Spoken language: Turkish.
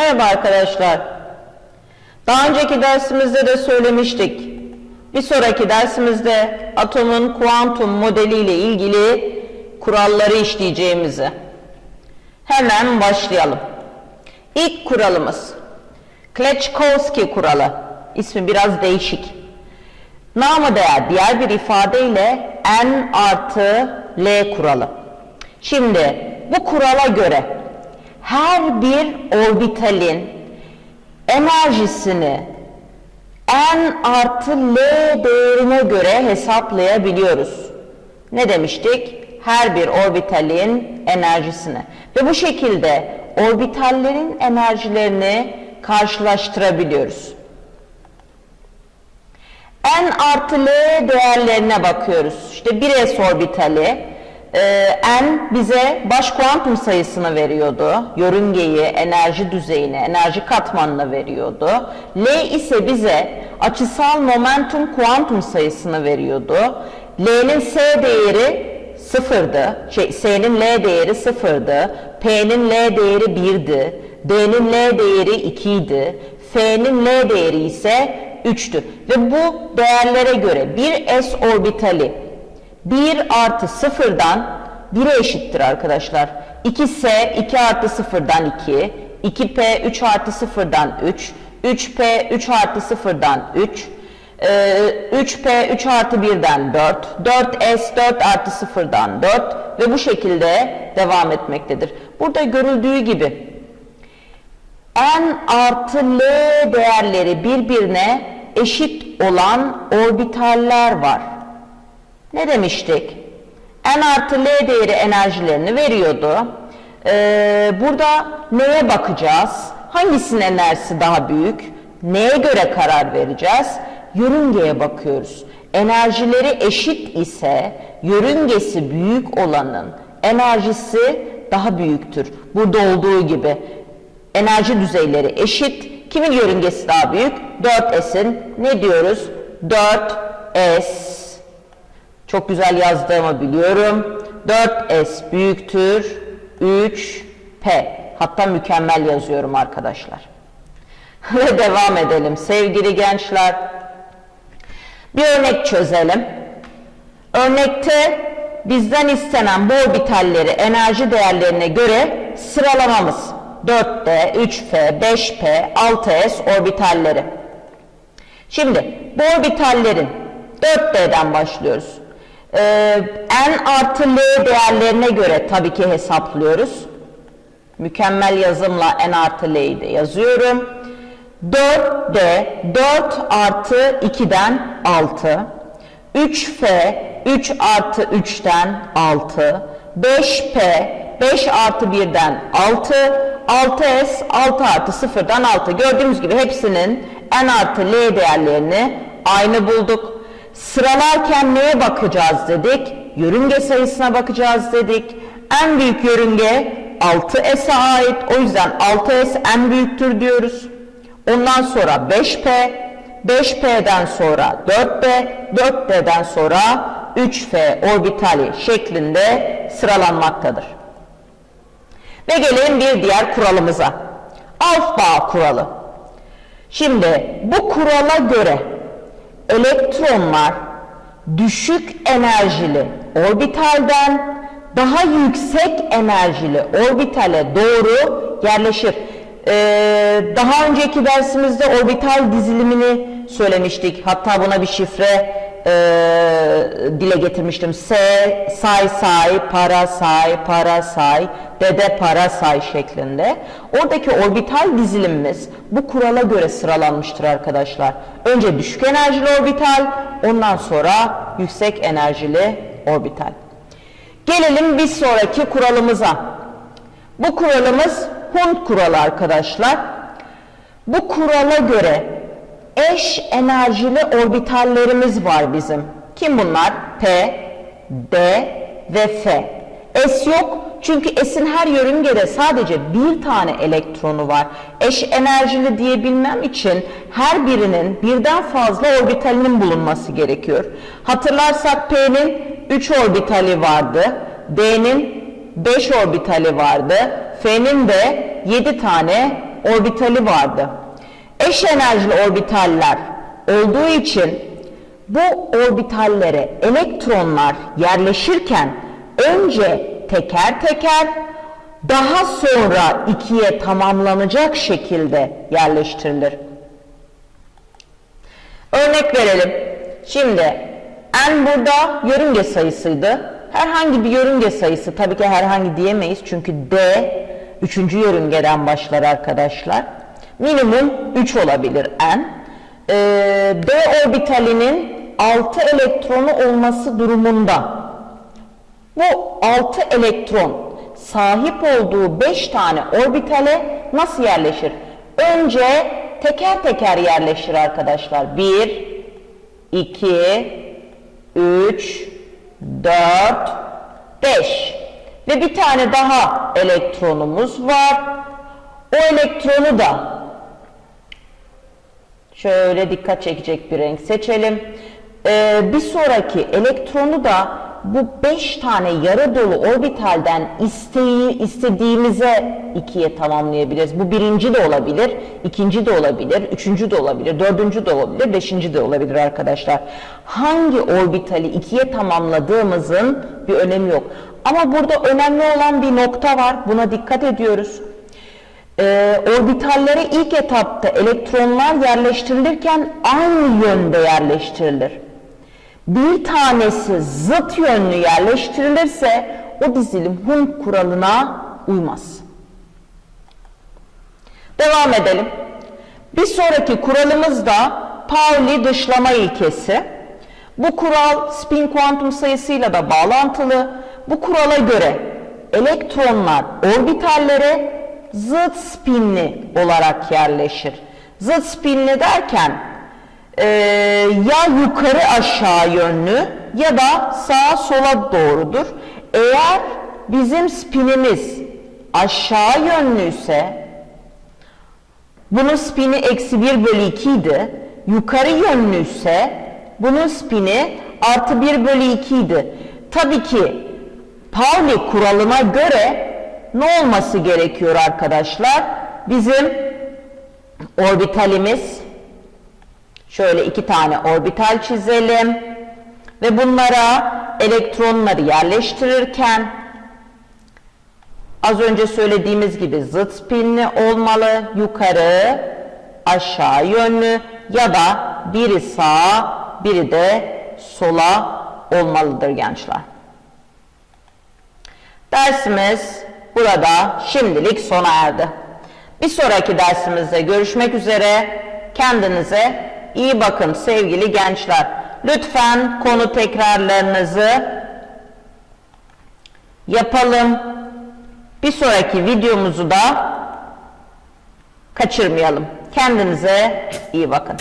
Merhaba arkadaşlar. Daha önceki dersimizde de söylemiştik. Bir sonraki dersimizde atomun kuantum modeli ile ilgili kuralları işleyeceğimizi. Hemen başlayalım. İlk kuralımız Kleczkowski kuralı. İsmi biraz değişik. Namı değer diğer bir ifadeyle n artı l kuralı. Şimdi bu kurala göre her bir orbitalin enerjisini n artı l değerine göre hesaplayabiliyoruz. Ne demiştik? Her bir orbitalin enerjisini. Ve bu şekilde orbitallerin enerjilerini karşılaştırabiliyoruz. N artı L değerlerine bakıyoruz. İşte 1s orbitali e, N bize baş kuantum sayısını veriyordu. Yörüngeyi, enerji düzeyini, enerji katmanını veriyordu. L ise bize açısal momentum kuantum sayısını veriyordu. L'nin S değeri sıfırdı. Şey, S'nin L değeri sıfırdı. P'nin L değeri birdi. D'nin L değeri 2 idi. F'nin L değeri ise 3'tü. Ve bu değerlere göre bir s orbitali 1 artı 0'dan 1'e eşittir arkadaşlar. 2s 2 artı 0'dan 2, 2p 3 artı 0'dan 3, 3p 3 artı 0'dan 3, 3p 3 artı 1'den 4, 4s 4 artı 0'dan 4 ve bu şekilde devam etmektedir. Burada görüldüğü gibi n artı l değerleri birbirine eşit olan orbitaller var. Ne demiştik? n artı l değeri enerjilerini veriyordu. Ee, burada neye bakacağız? Hangisinin enerjisi daha büyük? Neye göre karar vereceğiz? Yörüngeye bakıyoruz. Enerjileri eşit ise yörüngesi büyük olanın enerjisi daha büyüktür. Burada olduğu gibi enerji düzeyleri eşit. Kimin yörüngesi daha büyük? 4S'in ne diyoruz? 4S. Çok güzel yazdığımı biliyorum. 4S büyüktür 3P. Hatta mükemmel yazıyorum arkadaşlar. Ve devam edelim sevgili gençler. Bir örnek çözelim. Örnekte bizden istenen bu orbitalleri enerji değerlerine göre sıralamamız. 4D, 3F, 5P, 6S orbitalleri. Şimdi bu orbitallerin 4D'den başlıyoruz. Ee, N artı L değerlerine göre tabii ki hesaplıyoruz. Mükemmel yazımla N artı L'yi de yazıyorum. 4D 4 artı 2'den 6. 3F 3 artı 3'ten 6. 5P 5 artı 1'den 6. 6S 6 artı 0'dan 6. Gördüğümüz gibi hepsinin N artı L değerlerini aynı bulduk. Sıralarken neye bakacağız dedik? Yörünge sayısına bakacağız dedik. En büyük yörünge 6S'e ait. O yüzden 6S en büyüktür diyoruz. Ondan sonra 5P, 5P'den sonra 4B, 4D'den sonra 3F orbitali şeklinde sıralanmaktadır. Ve gelelim bir diğer kuralımıza. Alf bağ kuralı. Şimdi bu kurala göre elektronlar düşük enerjili orbitalden daha yüksek enerjili orbitale doğru yerleşir. Ee, daha önceki dersimizde orbital dizilimini söylemiştik. Hatta buna bir şifre e, dile getirmiştim. S, say say, para say, para say, dede para say şeklinde. Oradaki orbital dizilimimiz bu kurala göre sıralanmıştır arkadaşlar. Önce düşük enerjili orbital, ondan sonra yüksek enerjili orbital. Gelelim bir sonraki kuralımıza. Bu kuralımız Hund kuralı arkadaşlar. Bu kurala göre eş enerjili orbitallerimiz var bizim. Kim bunlar? P, D ve F. S yok çünkü S'in her yörüngede sadece bir tane elektronu var. Eş enerjili diyebilmem için her birinin birden fazla orbitalinin bulunması gerekiyor. Hatırlarsak P'nin 3 orbitali vardı. D'nin 5 orbitali vardı. F'nin de 7 tane orbitali vardı. Eş enerjili orbitaller olduğu için bu orbitallere elektronlar yerleşirken önce teker teker daha sonra ikiye tamamlanacak şekilde yerleştirilir. Örnek verelim. Şimdi n burada yörünge sayısıydı. Herhangi bir yörünge sayısı tabii ki herhangi diyemeyiz çünkü d üçüncü yörüngeden başlar arkadaşlar. Minimum 3 olabilir n. Ee, d orbitalinin 6 elektronu olması durumunda bu 6 elektron sahip olduğu 5 tane orbitale nasıl yerleşir? Önce teker teker yerleşir arkadaşlar. 1, 2, 3, 4, 5 ve bir tane daha elektronumuz var. O elektronu da şöyle dikkat çekecek bir renk seçelim. Ee, bir sonraki elektronu da bu 5 tane yarı dolu orbitalden isteği, istediğimize ikiye tamamlayabiliriz. Bu birinci de olabilir, ikinci de olabilir, üçüncü de olabilir, dördüncü de olabilir, beşinci de olabilir arkadaşlar. Hangi orbitali ikiye tamamladığımızın bir önemi yok. Ama burada önemli olan bir nokta var. Buna dikkat ediyoruz. Ee, orbitallere ilk etapta elektronlar yerleştirilirken aynı yönde yerleştirilir bir tanesi zıt yönlü yerleştirilirse o dizilim Hum kuralına uymaz. Devam edelim. Bir sonraki kuralımız da Pauli dışlama ilkesi. Bu kural spin kuantum sayısıyla da bağlantılı. Bu kurala göre elektronlar orbitallere zıt spinli olarak yerleşir. Zıt spinli derken e, ya yukarı aşağı yönlü ya da sağa sola doğrudur. Eğer bizim spinimiz aşağı yönlüyse bunun spini eksi 1 bölü 2 idi. Yukarı yönlüyse bunun spini artı 1 bölü 2 idi. Tabii ki Pauli kuralına göre ne olması gerekiyor arkadaşlar? Bizim orbitalimiz Şöyle iki tane orbital çizelim ve bunlara elektronları yerleştirirken az önce söylediğimiz gibi zıt spinli olmalı, yukarı, aşağı yönlü ya da biri sağa, biri de sola olmalıdır gençler. Dersimiz burada şimdilik sona erdi. Bir sonraki dersimizde görüşmek üzere. Kendinize İyi bakın sevgili gençler. Lütfen konu tekrarlarınızı yapalım. Bir sonraki videomuzu da kaçırmayalım. Kendinize iyi bakın.